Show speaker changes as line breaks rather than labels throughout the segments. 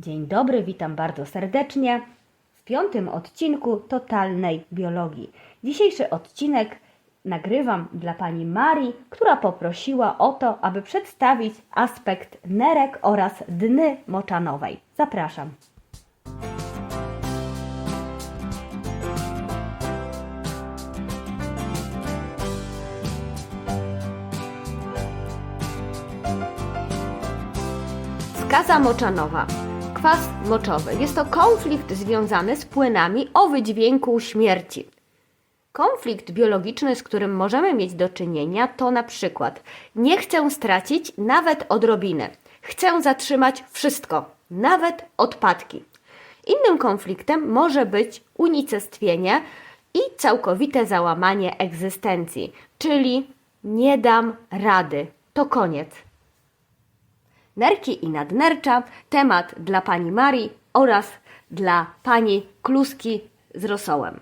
Dzień dobry, witam bardzo serdecznie w piątym odcinku Totalnej Biologii. Dzisiejszy odcinek nagrywam dla pani Marii, która poprosiła o to, aby przedstawić aspekt nerek oraz dny moczanowej. Zapraszam. Skaza moczanowa. Kwas moczowy jest to konflikt związany z płynami o wydźwięku śmierci. Konflikt biologiczny, z którym możemy mieć do czynienia, to na przykład nie chcę stracić nawet odrobiny, chcę zatrzymać wszystko, nawet odpadki. Innym konfliktem może być unicestwienie i całkowite załamanie egzystencji, czyli nie dam rady, to koniec. Nerki i nadnercza, temat dla pani Marii oraz dla pani Kluski z rosołem.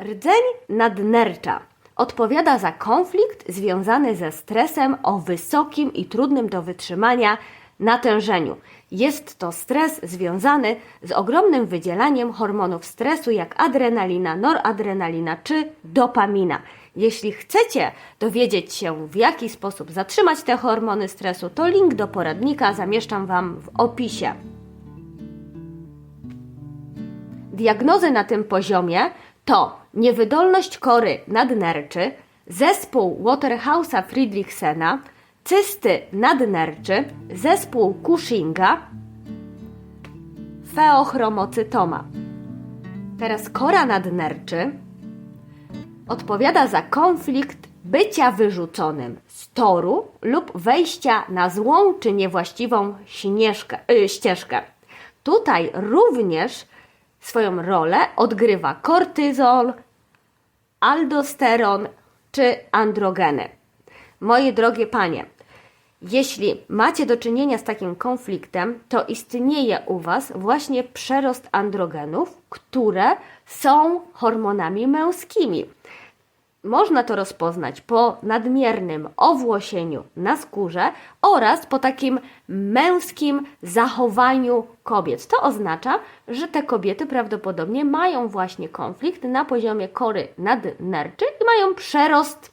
Rdzeń nadnercza odpowiada za konflikt związany ze stresem o wysokim i trudnym do wytrzymania natężeniu. Jest to stres związany z ogromnym wydzielaniem hormonów stresu jak adrenalina, noradrenalina czy dopamina. Jeśli chcecie dowiedzieć się, w jaki sposób zatrzymać te hormony stresu, to link do poradnika zamieszczam Wam w opisie. Diagnozy na tym poziomie to niewydolność kory nadnerczy, zespół Waterhausa Friedrichsena, cysty nadnerczy, zespół Cushinga, feochromocytoma. Teraz kora nadnerczy odpowiada za konflikt bycia wyrzuconym z toru lub wejścia na złą czy niewłaściwą śnieżkę, y, ścieżkę. Tutaj również swoją rolę odgrywa kortyzol, aldosteron czy androgeny. Moje drogie panie, jeśli macie do czynienia z takim konfliktem, to istnieje u Was właśnie przerost androgenów, które są hormonami męskimi. Można to rozpoznać po nadmiernym owłosieniu na skórze oraz po takim męskim zachowaniu kobiet. To oznacza, że te kobiety prawdopodobnie mają właśnie konflikt na poziomie kory nadnerczy i mają przerost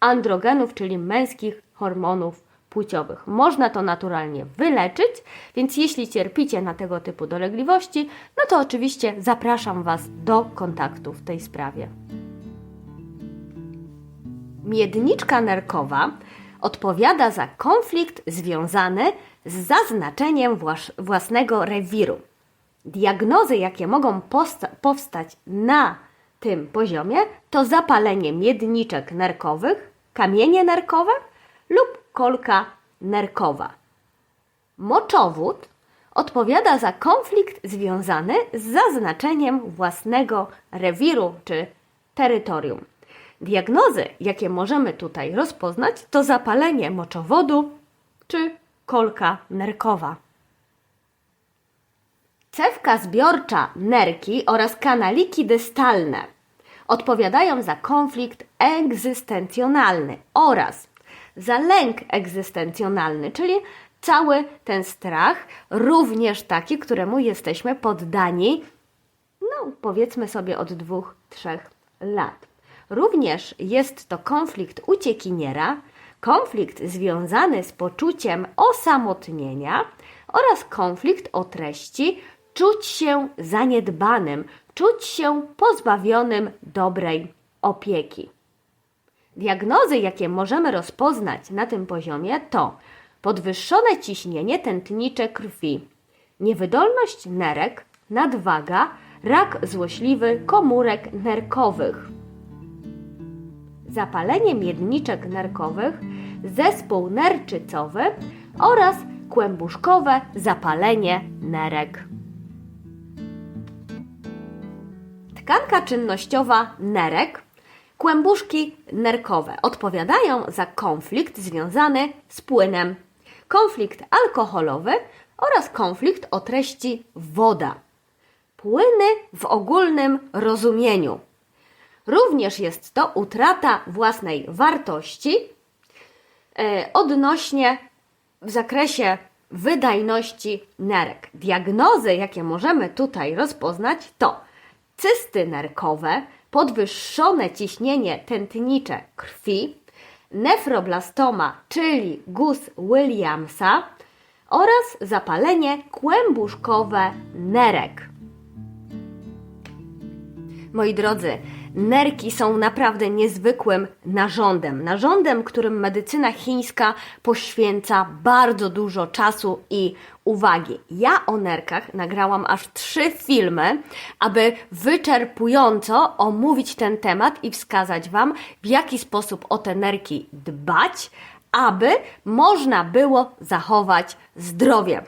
androgenów, czyli męskich hormonów płciowych. Można to naturalnie wyleczyć, więc jeśli cierpicie na tego typu dolegliwości, no to oczywiście zapraszam Was do kontaktu w tej sprawie. Miedniczka nerkowa odpowiada za konflikt związany z zaznaczeniem włas- własnego rewiru. Diagnozy, jakie mogą powstać na tym poziomie, to zapalenie miedniczek nerkowych, kamienie nerkowe lub kolka nerkowa. Moczowód odpowiada za konflikt związany z zaznaczeniem własnego rewiru czy terytorium. Diagnozy, jakie możemy tutaj rozpoznać, to zapalenie moczowodu czy kolka nerkowa. Cewka zbiorcza nerki oraz kanaliki dystalne odpowiadają za konflikt egzystencjonalny oraz za lęk egzystencjonalny, czyli cały ten strach, również taki, któremu jesteśmy poddani, no powiedzmy sobie od dwóch, trzech lat. Również jest to konflikt uciekiniera, konflikt związany z poczuciem osamotnienia oraz konflikt o treści czuć się zaniedbanym, czuć się pozbawionym dobrej opieki. Diagnozy, jakie możemy rozpoznać na tym poziomie, to podwyższone ciśnienie tętnicze krwi, niewydolność nerek, nadwaga, rak złośliwy komórek nerkowych, zapalenie miedniczek nerkowych, zespół nerczycowy oraz kłębuszkowe zapalenie nerek. Tkanka czynnościowa nerek, kłębuszki nerkowe odpowiadają za konflikt związany z płynem, konflikt alkoholowy oraz konflikt o treści woda. Płyny w ogólnym rozumieniu. Również jest to utrata własnej wartości e, odnośnie w zakresie wydajności nerek. Diagnozy, jakie możemy tutaj rozpoznać, to cysty nerkowe, podwyższone ciśnienie tętnicze krwi, nefroblastoma, czyli gus Williamsa oraz zapalenie kłębuszkowe nerek. Moi drodzy, nerki są naprawdę niezwykłym narządem. Narządem, którym medycyna chińska poświęca bardzo dużo czasu i uwagi. Ja o nerkach nagrałam aż trzy filmy, aby wyczerpująco omówić ten temat i wskazać Wam, w jaki sposób o te nerki dbać, aby można było zachować zdrowie.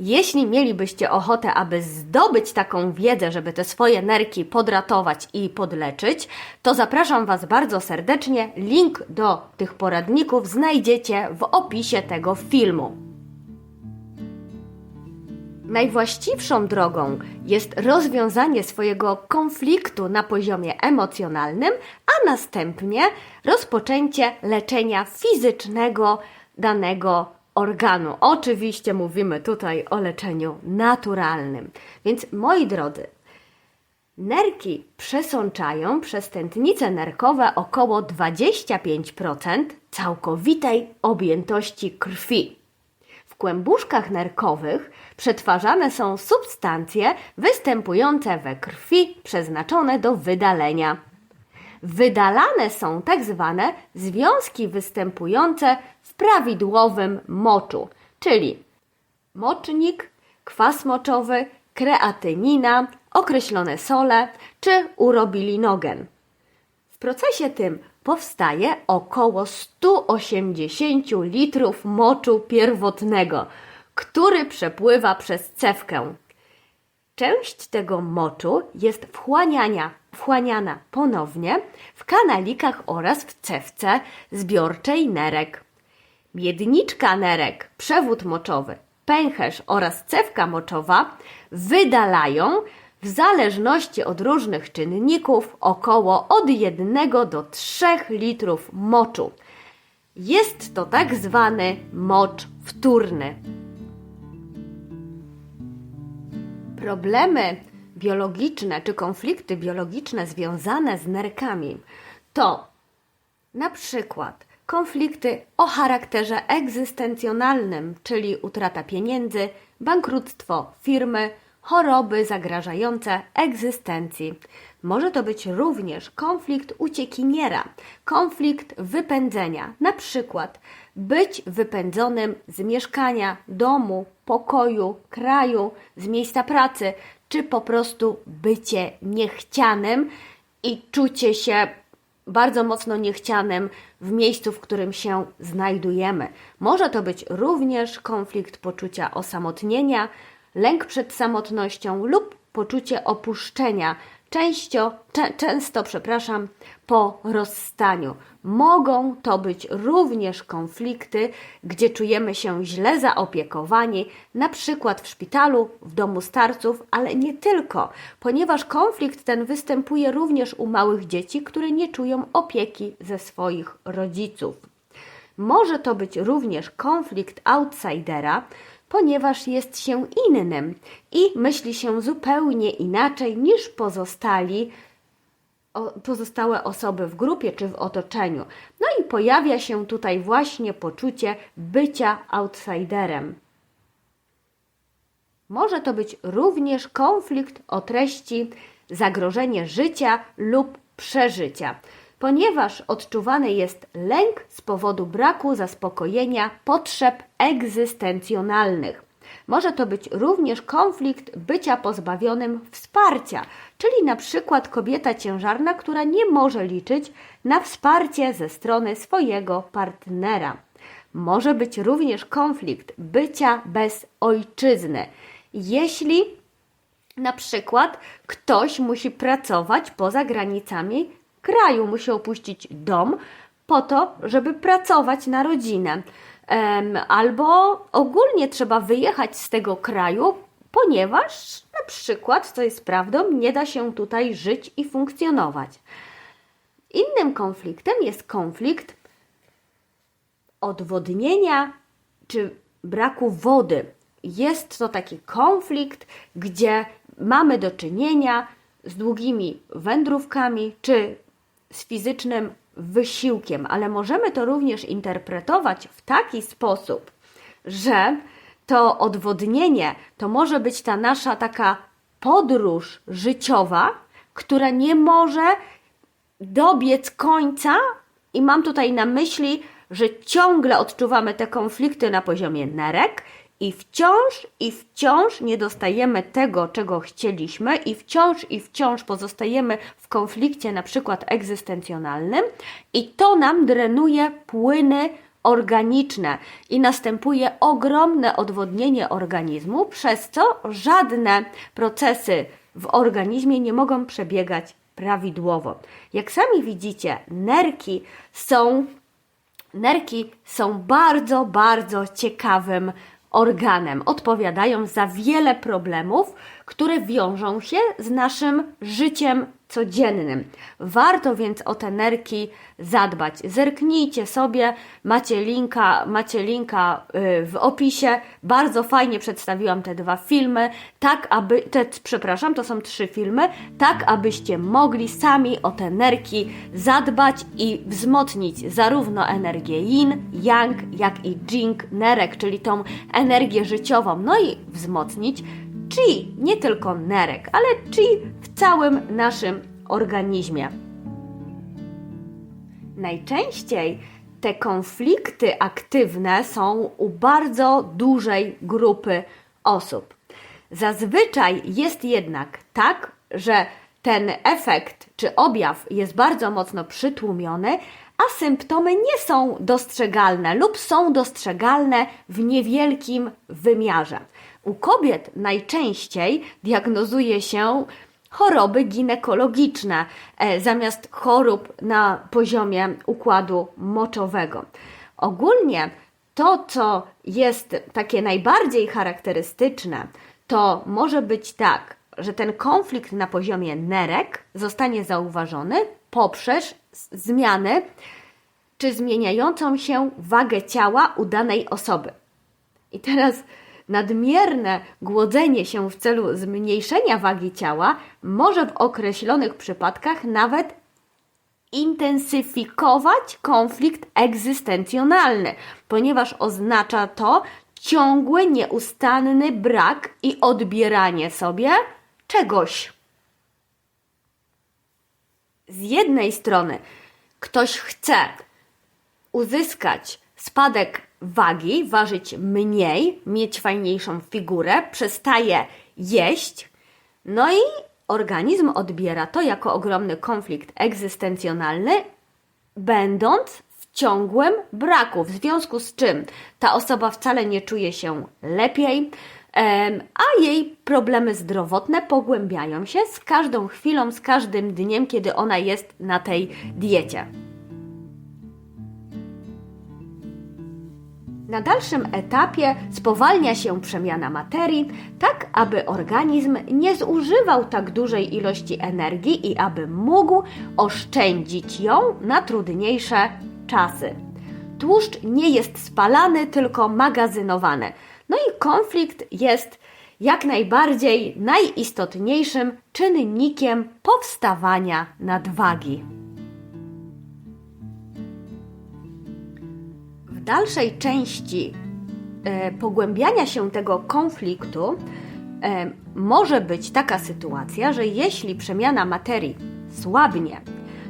Jeśli mielibyście ochotę, aby zdobyć taką wiedzę, żeby te swoje nerki podratować i podleczyć, to zapraszam Was bardzo serdecznie. Link do tych poradników znajdziecie w opisie tego filmu. Najwłaściwszą drogą jest rozwiązanie swojego konfliktu na poziomie emocjonalnym, a następnie rozpoczęcie leczenia fizycznego danego organu. Oczywiście mówimy tutaj o leczeniu naturalnym. Więc moi drodzy, nerki przesączają przez tętnice nerkowe około 25% całkowitej objętości krwi. W kłębuszkach nerkowych przetwarzane są substancje występujące we krwi przeznaczone do wydalenia. Wydalane są tak zwane związki występujące w prawidłowym moczu, czyli mocznik, kwas moczowy, kreatynina, określone sole czy urobilinogen. W procesie tym powstaje około 180 litrów moczu pierwotnego, który przepływa przez cewkę. Część tego moczu jest wchłaniania, wchłaniana ponownie w kanalikach oraz w cewce zbiorczej nerek. Miedniczka nerek, przewód moczowy, pęcherz oraz cewka moczowa wydalają w zależności od różnych czynników około od 1 do 3 litrów moczu. Jest to tak zwany mocz wtórny. Problemy biologiczne czy konflikty biologiczne związane z nerkami to na przykład konflikty o charakterze egzystencjonalnym, czyli utrata pieniędzy, bankructwo firmy, choroby zagrażające egzystencji. Może to być również konflikt uciekiniera, konflikt wypędzenia, na przykład być wypędzonym z mieszkania, domu, pokoju, kraju, z miejsca pracy, czy po prostu bycie niechcianym i czucie się bardzo mocno niechcianym w miejscu, w którym się znajdujemy. Może to być również konflikt poczucia osamotnienia, lęk przed samotnością lub poczucie opuszczenia, cze, często, przepraszam, po rozstaniu. Mogą to być również konflikty, gdzie czujemy się źle zaopiekowani, na przykład w szpitalu, w domu starców, ale nie tylko, ponieważ konflikt ten występuje również u małych dzieci, które nie czują opieki ze swoich rodziców. Może to być również konflikt outsidera, ponieważ jest się innym i myśli się zupełnie inaczej niż pozostali pozostałe osoby w grupie czy w otoczeniu. No i pojawia się tutaj właśnie poczucie bycia outsiderem. Może to być również konflikt o treści zagrożenie życia lub przeżycia, ponieważ odczuwany jest lęk z powodu braku zaspokojenia potrzeb egzystencjonalnych. Może to być również konflikt bycia pozbawionym wsparcia, czyli na przykład kobieta ciężarna, która nie może liczyć na wsparcie ze strony swojego partnera. Może być również konflikt bycia bez ojczyzny. Jeśli na przykład ktoś musi pracować poza granicami kraju, musi opuścić dom po to, żeby pracować na rodzinę albo ogólnie trzeba wyjechać z tego kraju, ponieważ na przykład, co jest prawdą, nie da się tutaj żyć i funkcjonować. Innym konfliktem jest konflikt odwodnienia czy braku wody. Jest to taki konflikt, gdzie mamy do czynienia z długimi wędrówkami czy z fizycznym wysiłkiem, ale możemy to również interpretować w taki sposób, że to odwodnienie to może być ta nasza taka podróż życiowa, która nie może dobiec końca, i mam tutaj na myśli, że ciągle odczuwamy te konflikty na poziomie nerek i wciąż i wciąż nie dostajemy tego, czego chcieliśmy, i wciąż i wciąż pozostajemy w konflikcie, na przykład egzystencjonalnym, i to nam drenuje płyny organiczne i następuje ogromne odwodnienie organizmu, przez co żadne procesy w organizmie nie mogą przebiegać prawidłowo. Jak sami widzicie, nerki są nerki są bardzo, bardzo ciekawym organem. Odpowiadają za wiele problemów, które wiążą się z naszym życiem codziennym. Warto więc o te nerki zadbać. Zerknijcie sobie, macie linka, macie linka y, w opisie. Bardzo fajnie przedstawiłam te dwa filmy, tak aby, te, przepraszam, to są trzy filmy, tak abyście mogli sami o te nerki zadbać i wzmocnić zarówno energię yin, yang, jak i jing, nerek, czyli tą energię życiową, no i wzmocnić chi, nie tylko nerek, ale chi w całym naszym organizmie. Najczęściej te konflikty aktywne są u bardzo dużej grupy osób. Zazwyczaj jest jednak tak, że ten efekt czy objaw jest bardzo mocno przytłumiony, a symptomy nie są dostrzegalne lub są dostrzegalne w niewielkim wymiarze. U kobiet najczęściej diagnozuje się choroby ginekologiczne e, zamiast chorób na poziomie układu moczowego. Ogólnie to, co jest takie najbardziej charakterystyczne, to może być tak, że ten konflikt na poziomie nerek zostanie zauważony poprzez zmiany czy zmieniającą się wagę ciała u danej osoby. I teraz nadmierne głodzenie się w celu zmniejszenia wagi ciała może w określonych przypadkach nawet intensyfikować konflikt egzystencjonalny, ponieważ oznacza to ciągły, nieustanny brak i odbieranie sobie czegoś. Z jednej strony ktoś chce uzyskać spadek wagi, ważyć mniej, mieć fajniejszą figurę, przestaje jeść, no i organizm odbiera to jako ogromny konflikt egzystencjonalny, będąc w ciągłym braku, w związku z czym ta osoba wcale nie czuje się lepiej, a jej problemy zdrowotne pogłębiają się z każdą chwilą, z każdym dniem, kiedy ona jest na tej diecie. Na dalszym etapie spowalnia się przemiana materii, tak aby organizm nie zużywał tak dużej ilości energii i aby mógł oszczędzić ją na trudniejsze czasy. Tłuszcz nie jest spalany, tylko magazynowany. No i konflikt jest jak najbardziej najistotniejszym czynnikiem powstawania nadwagi. Dalszej części e, pogłębiania się tego konfliktu e, może być taka sytuacja, że jeśli przemiana materii słabnie,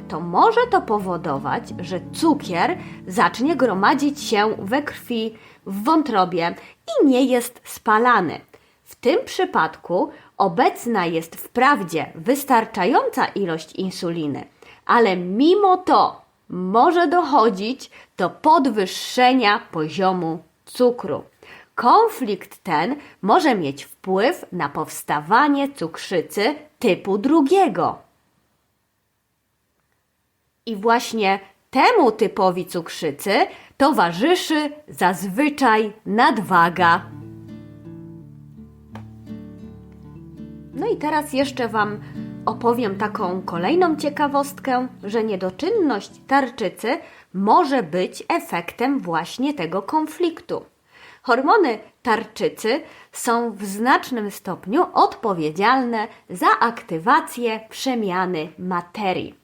to może to powodować, że cukier zacznie gromadzić się we krwi, w wątrobie i nie jest spalany. W tym przypadku obecna jest wprawdzie wystarczająca ilość insuliny, ale mimo to może dochodzić do podwyższenia poziomu cukru. Konflikt ten może mieć wpływ na powstawanie cukrzycy typu drugiego. I właśnie temu typowi cukrzycy towarzyszy zazwyczaj nadwaga. No i teraz jeszcze Wam opowiem taką kolejną ciekawostkę, że niedoczynność tarczycy może być efektem właśnie tego konfliktu. Hormony tarczycy są w znacznym stopniu odpowiedzialne za aktywację przemiany materii.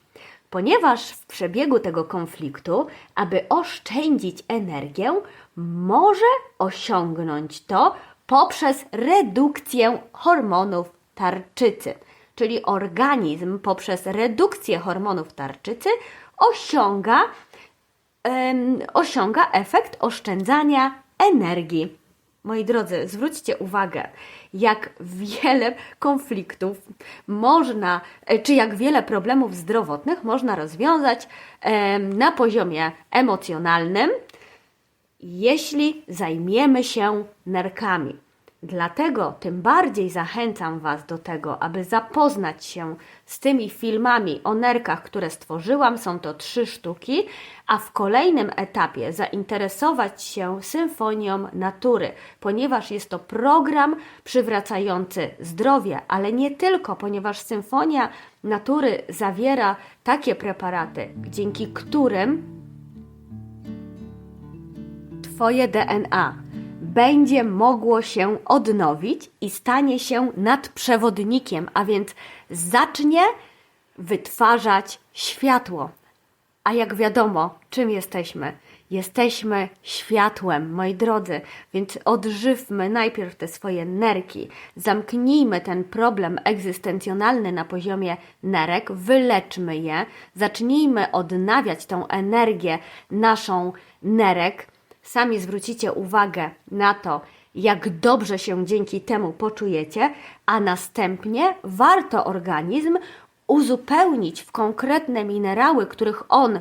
Ponieważ w przebiegu tego konfliktu, aby oszczędzić energię, może osiągnąć to poprzez redukcję hormonów tarczycy. Czyli organizm poprzez redukcję hormonów tarczycy osiąga, em, osiąga efekt oszczędzania energii. Moi drodzy, zwróćcie uwagę, jak wiele konfliktów można, e, czy jak wiele problemów zdrowotnych można rozwiązać em, na poziomie emocjonalnym, jeśli zajmiemy się nerkami. Dlatego tym bardziej zachęcam Was do tego, aby zapoznać się z tymi filmami o nerkach, które stworzyłam. Są to trzy sztuki, a w kolejnym etapie zainteresować się symfonią natury, ponieważ jest to program przywracający zdrowie, ale nie tylko, ponieważ symfonia natury zawiera takie preparaty, dzięki którym Twoje DNA będzie mogło się odnowić i stanie się nadprzewodnikiem, a więc zacznie wytwarzać światło. A jak wiadomo, czym jesteśmy? Jesteśmy światłem, moi drodzy, więc odżywmy najpierw te swoje nerki, zamknijmy ten problem egzystencjonalny na poziomie nerek, wyleczmy je, zacznijmy odnawiać tą energię naszą nerek, sami zwrócicie uwagę na to, jak dobrze się dzięki temu poczujecie, a następnie warto organizm uzupełnić w konkretne minerały, których on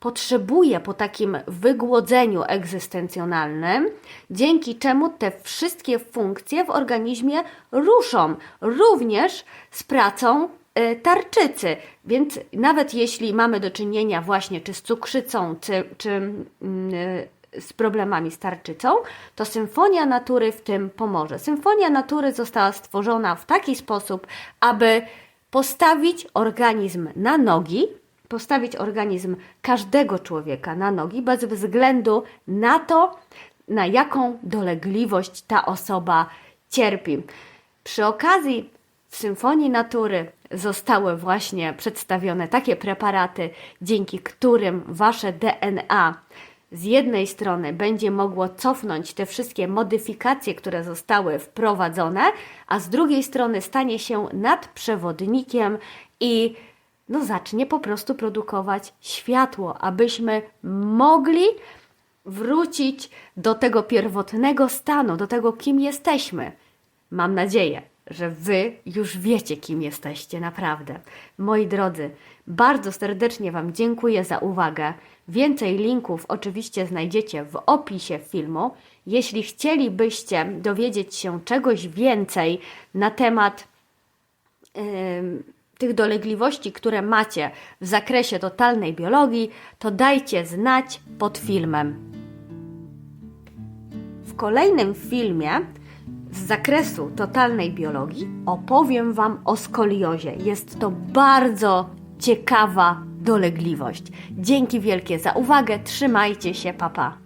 potrzebuje po takim wygłodzeniu egzystencjonalnym, dzięki czemu te wszystkie funkcje w organizmie ruszą, również z pracą y, tarczycy. Więc nawet jeśli mamy do czynienia właśnie czy z cukrzycą, czy, czy mm, y, z problemami z tarczycą, to Symfonia Natury w tym pomoże. Symfonia Natury została stworzona w taki sposób, aby postawić organizm na nogi, postawić organizm każdego człowieka na nogi, bez względu na to, na jaką dolegliwość ta osoba cierpi. Przy okazji w Symfonii Natury zostały właśnie przedstawione takie preparaty, dzięki którym wasze DNA z jednej strony będzie mogło cofnąć te wszystkie modyfikacje, które zostały wprowadzone, a z drugiej strony stanie się nadprzewodnikiem i no, zacznie po prostu produkować światło, abyśmy mogli wrócić do tego pierwotnego stanu, do tego, kim jesteśmy. Mam nadzieję, że Wy już wiecie, kim jesteście, naprawdę. Moi drodzy, bardzo serdecznie Wam dziękuję za uwagę. Więcej linków oczywiście znajdziecie w opisie filmu. Jeśli chcielibyście dowiedzieć się czegoś więcej na temat yy, tych dolegliwości, które macie w zakresie totalnej biologii, to dajcie znać pod filmem. W kolejnym filmie z zakresu totalnej biologii opowiem Wam o skoliozie. Jest to bardzo ciekawa dolegliwość. Dzięki wielkie za uwagę, trzymajcie się, papa.